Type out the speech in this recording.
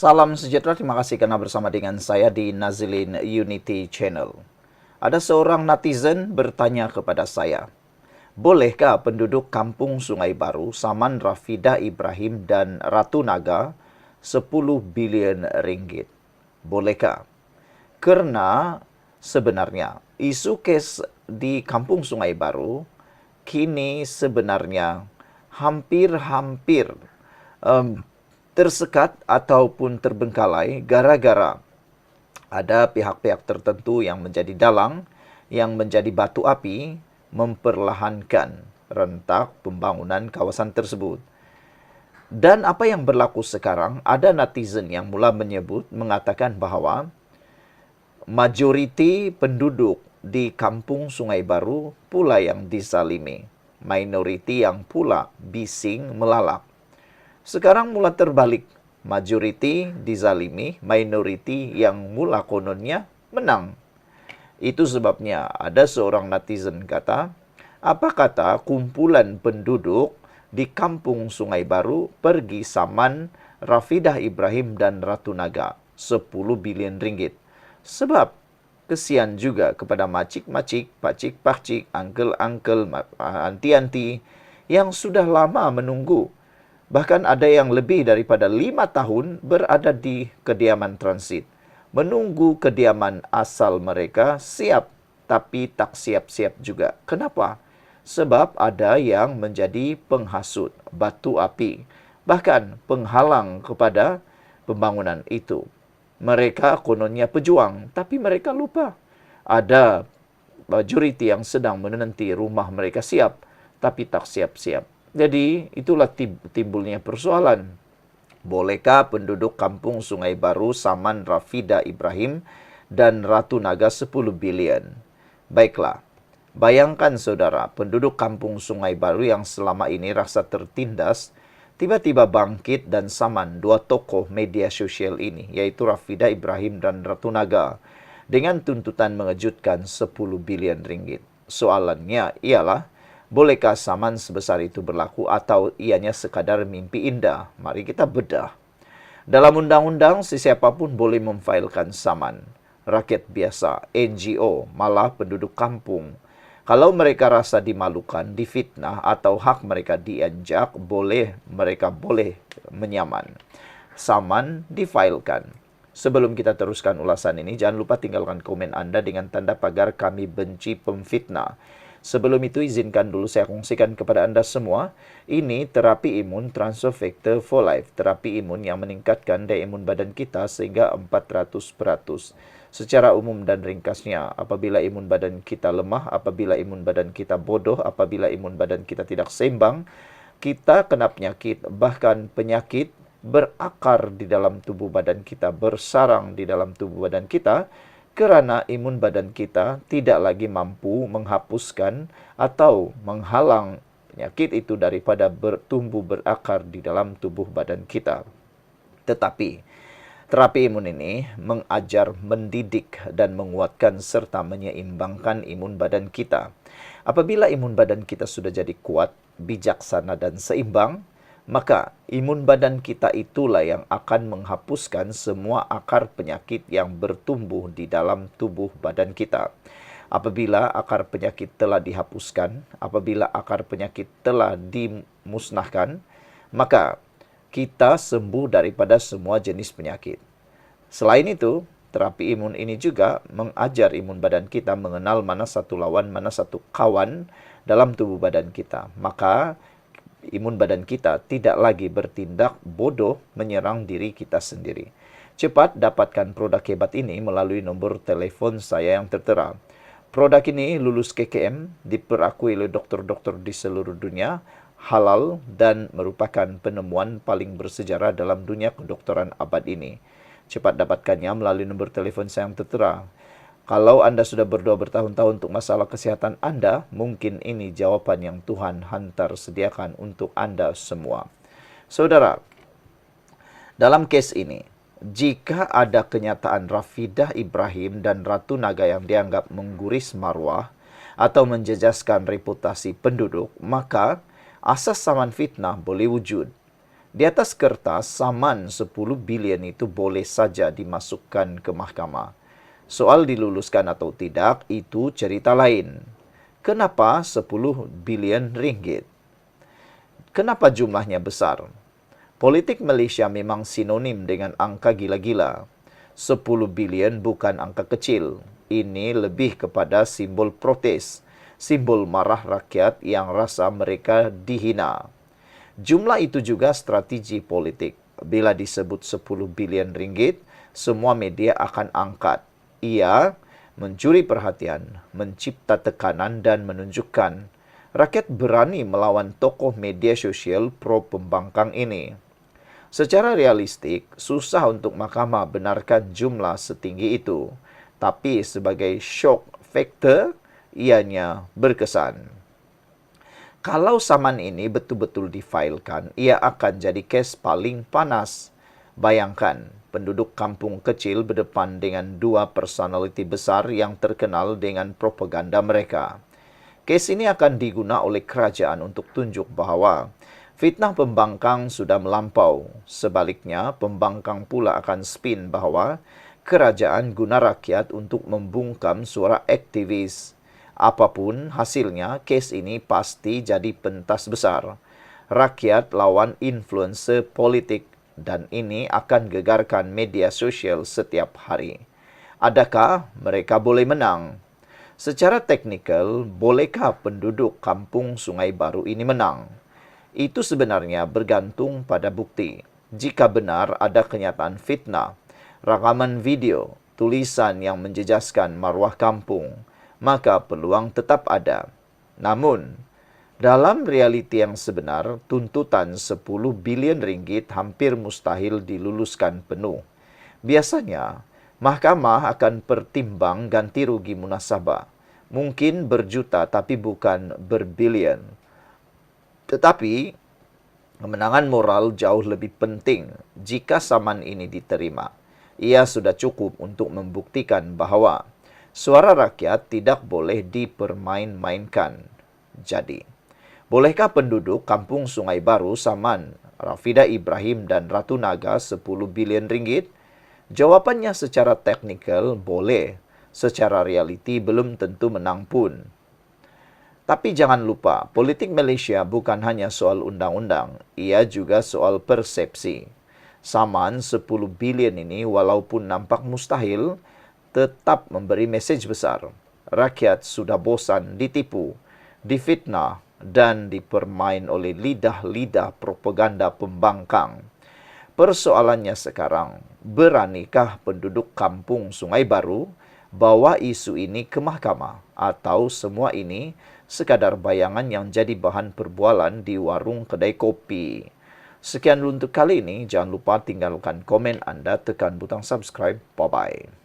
Salam sejahtera, terima kasih karena bersama dengan saya di Nazilin Unity Channel. Ada seorang netizen bertanya kepada saya, bolehkah penduduk kampung Sungai Baru, Saman Rafidah Ibrahim dan Ratu Naga 10 bilion ringgit? Bolehkah? Karena sebenarnya isu kes di kampung Sungai Baru kini sebenarnya hampir-hampir um, tersekat ataupun terbengkalai gara-gara ada pihak-pihak tertentu yang menjadi dalang, yang menjadi batu api, memperlahankan rentak pembangunan kawasan tersebut. Dan apa yang berlaku sekarang, ada netizen yang mula menyebut, mengatakan bahawa majoriti penduduk di kampung Sungai Baru pula yang disalimi. Minoriti yang pula bising melalak. Sekarang mula terbalik. Majoriti dizalimi, minoriti yang mula kononnya menang. Itu sebabnya ada seorang netizen kata, apa kata kumpulan penduduk di kampung Sungai Baru pergi saman Rafidah Ibrahim dan Ratu Naga 10 bilion ringgit. Sebab kesian juga kepada macik-macik, pacik-pacik, angkel-angkel, anti-anti yang sudah lama menunggu Bahkan ada yang lebih daripada lima tahun berada di kediaman transit. Menunggu kediaman asal mereka siap tapi tak siap-siap juga. Kenapa? Sebab ada yang menjadi penghasut, batu api, bahkan penghalang kepada pembangunan itu. Mereka kononnya pejuang, tapi mereka lupa. Ada majoriti yang sedang menanti rumah mereka siap, tapi tak siap-siap. Jadi itulah timbulnya persoalan. Bolehkah penduduk kampung Sungai Baru Saman Rafida Ibrahim dan Ratu Naga 10 bilion? Baiklah, bayangkan saudara, penduduk kampung Sungai Baru yang selama ini rasa tertindas, tiba-tiba bangkit dan saman dua tokoh media sosial ini, yaitu Rafida Ibrahim dan Ratu Naga, dengan tuntutan mengejutkan 10 bilion ringgit. Soalannya ialah, Bolehkah saman sebesar itu berlaku atau ianya sekadar mimpi indah? Mari kita bedah. Dalam undang-undang, sesiapapun boleh memfailkan saman. Rakyat biasa, NGO, malah penduduk kampung. Kalau mereka rasa dimalukan, difitnah, atau hak mereka dianjak, boleh mereka boleh menyaman. Saman difailkan. Sebelum kita teruskan ulasan ini, jangan lupa tinggalkan komen Anda dengan tanda pagar kami benci pemfitnah. Sebelum itu izinkan dulu saya kongsikan kepada Anda semua, ini terapi imun transfer factor for life, terapi imun yang meningkatkan daya imun badan kita sehingga 400%. Secara umum dan ringkasnya, apabila imun badan kita lemah, apabila imun badan kita bodoh, apabila imun badan kita tidak seimbang, kita kena penyakit, bahkan penyakit berakar di dalam tubuh badan kita, bersarang di dalam tubuh badan kita, kerana imun badan kita tidak lagi mampu menghapuskan atau menghalang penyakit itu daripada bertumbuh berakar di dalam tubuh badan kita. Tetapi terapi imun ini mengajar, mendidik dan menguatkan serta menyeimbangkan imun badan kita. Apabila imun badan kita sudah jadi kuat, bijaksana dan seimbang, maka imun badan kita itulah yang akan menghapuskan semua akar penyakit yang bertumbuh di dalam tubuh badan kita. Apabila akar penyakit telah dihapuskan, apabila akar penyakit telah dimusnahkan, maka kita sembuh daripada semua jenis penyakit. Selain itu, terapi imun ini juga mengajar imun badan kita mengenal mana satu lawan, mana satu kawan dalam tubuh badan kita. Maka, imun badan kita tidak lagi bertindak bodoh menyerang diri kita sendiri. Cepat dapatkan produk hebat ini melalui nombor telefon saya yang tertera. Produk ini lulus KKM, diperakui oleh dokter-dokter di seluruh dunia, halal dan merupakan penemuan paling bersejarah dalam dunia kedokteran abad ini. Cepat dapatkannya melalui nombor telefon saya yang tertera. Kalau Anda sudah berdoa bertahun-tahun untuk masalah kesehatan Anda, mungkin ini jawaban yang Tuhan hantar sediakan untuk Anda semua. Saudara, dalam kes ini, jika ada kenyataan Rafidah Ibrahim dan Ratu Naga yang dianggap mengguris marwah atau menjejaskan reputasi penduduk, maka asas saman fitnah boleh wujud. Di atas kertas, saman 10 bilion itu boleh saja dimasukkan ke mahkamah. Soal diluluskan atau tidak, itu cerita lain. Kenapa 10 bilion ringgit? Kenapa jumlahnya besar? Politik Malaysia memang sinonim dengan angka gila-gila. 10 bilion bukan angka kecil. Ini lebih kepada simbol protes, simbol marah rakyat yang rasa mereka dihina. Jumlah itu juga strategi politik. Bila disebut 10 bilion ringgit, semua media akan angkat. Ia mencuri perhatian, mencipta tekanan dan menunjukkan rakyat berani melawan tokoh media sosial pro pembangkang ini. Secara realistik, susah untuk mahkamah benarkan jumlah setinggi itu. Tapi sebagai shock factor, ianya berkesan. Kalau saman ini betul-betul difailkan, ia akan jadi kes paling panas. Bayangkan, penduduk kampung kecil berdepan dengan dua personaliti besar yang terkenal dengan propaganda mereka. Kes ini akan diguna oleh kerajaan untuk tunjuk bahawa fitnah pembangkang sudah melampau. Sebaliknya, pembangkang pula akan spin bahawa kerajaan guna rakyat untuk membungkam suara aktivis Apapun hasilnya, kes ini pasti jadi pentas besar. Rakyat lawan influencer politik dan ini akan gegarkan media sosial setiap hari. Adakah mereka boleh menang? Secara teknikal, bolehkah penduduk kampung Sungai Baru ini menang? Itu sebenarnya bergantung pada bukti. Jika benar ada kenyataan fitnah, rakaman video, tulisan yang menjejaskan maruah kampung, maka peluang tetap ada. Namun, dalam realiti yang sebenar, tuntutan 10 bilion ringgit hampir mustahil diluluskan penuh. Biasanya, mahkamah akan pertimbang ganti rugi munasabah. Mungkin berjuta tapi bukan berbilion. Tetapi, kemenangan moral jauh lebih penting jika saman ini diterima. Ia sudah cukup untuk membuktikan bahawa suara rakyat tidak boleh dipermain-mainkan. Jadi, bolehkah penduduk kampung Sungai Baru Saman, Rafida Ibrahim dan Ratu Naga 10 bilion ringgit? Jawapannya secara teknikal boleh, secara realiti belum tentu menang pun. Tapi jangan lupa, politik Malaysia bukan hanya soal undang-undang, ia juga soal persepsi. Saman 10 bilion ini walaupun nampak mustahil, tetap memberi mesej besar. Rakyat sudah bosan ditipu, difitnah dan dipermain oleh lidah-lidah propaganda pembangkang. Persoalannya sekarang, beranikah penduduk kampung Sungai Baru bawa isu ini ke mahkamah atau semua ini sekadar bayangan yang jadi bahan perbualan di warung kedai kopi. Sekian untuk kali ini. Jangan lupa tinggalkan komen anda, tekan butang subscribe. Bye-bye.